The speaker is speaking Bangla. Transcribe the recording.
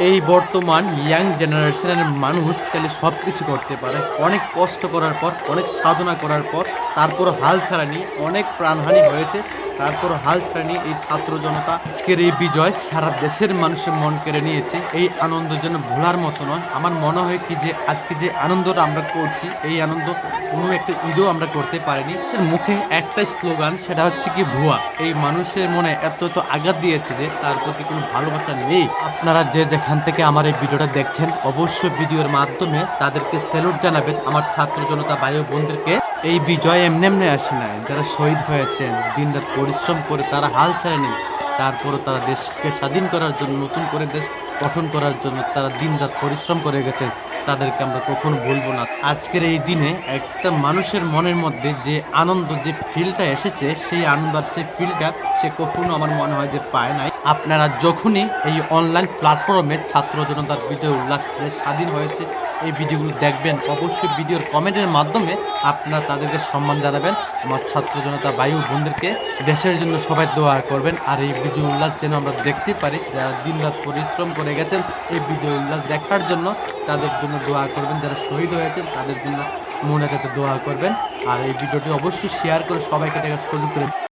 এই বর্তমান ইয়াং জেনারেশনের মানুষ চাইলে সব কিছু করতে পারে। অনেক কষ্ট করার পর, অনেক সাধনা করার পর তারপর হাল ছাড়ানি অনেক প্রাণহানি হয়েছে তারপর হাল ছাড়ানি এই ছাত্র জনতা। আজকের এই বিজয় সারা দেশের মানুষের মন কেড়ে নিয়েছে। এই আনন্দ যেন ভোলার মতো নয়। আমার মনে হয় কি যে, আজকে যে আনন্দটা আমরা করছি, এই আনন্দ কোনো একটা ঈদও আমরা করতে পারিনি। সে মুখে একটা স্লোগান, সেটা হচ্ছে কি ভুয়া। এই মানুষের মনে এত এত আঘাত দিয়েছে যে, তার প্রতি কোনো ভালোবাসা নেই। আপনারা যে যেখান থেকে আমার এই ভিডিওটা দেখছেন, অবশ্যই ভিডিওর মাধ্যমে তাদেরকে স্যালুট জানাবেন আমার ছাত্র জনতা ভাই বোনদেরকে। এই বিজয় এমনি এমনি আসে নাই, যারা শহীদ হয়েছেন, দিনরাত পরিশ্রম করে তারা হাল ছাড়েনি তারপরও তারা দেশকে স্বাধীন করার জন্য, নতুন করে দেশ গঠন করার জন্য তারা দিনরাত পরিশ্রম করে গেছেন, তাদেরকে আমরা কখনো ভুলবো না। আজকের এই দিনে একটা মানুষের মনের মধ্যে যে আনন্দ, যে ফিলটা এসেছে, সেই আনন্দ আর সেই ফিলটা সে কখনো আমার মনে হয় যে পায় নাই। আপনারা যখনই এই অনলাইন প্ল্যাটফর্মে ছাত্র জনতার বিজয় উল্লাস দেশ স্বাধীন হয়েছে, এই ভিডিওগুলো দেখবেন। অবশ্যই ভিডিওর কমেন্টের মাধ্যমে আপনারা তাদেরকে সম্মান জানাবেন। আমার ছাত্র জনতা বায়ু বোনদেরকে দেশের জন্য সবাই দোয়া করবেন। আর এই বিজয় উল্লাস যেন আমরা দেখতে পারি, যারা দিনরাত পরিশ্রম করে গেছেন, এই বিজয় উল্লাস দেখার জন্য তাদের জন্য দোয়া করবেন। যারা শহীদ হয়েছেন, তাদের জন্য মনে কাছে দোয়া করবেন। আর এই ভিডিওটি অবশ্যই শেয়ার করে সবাইকে দেখার সুযোগ করে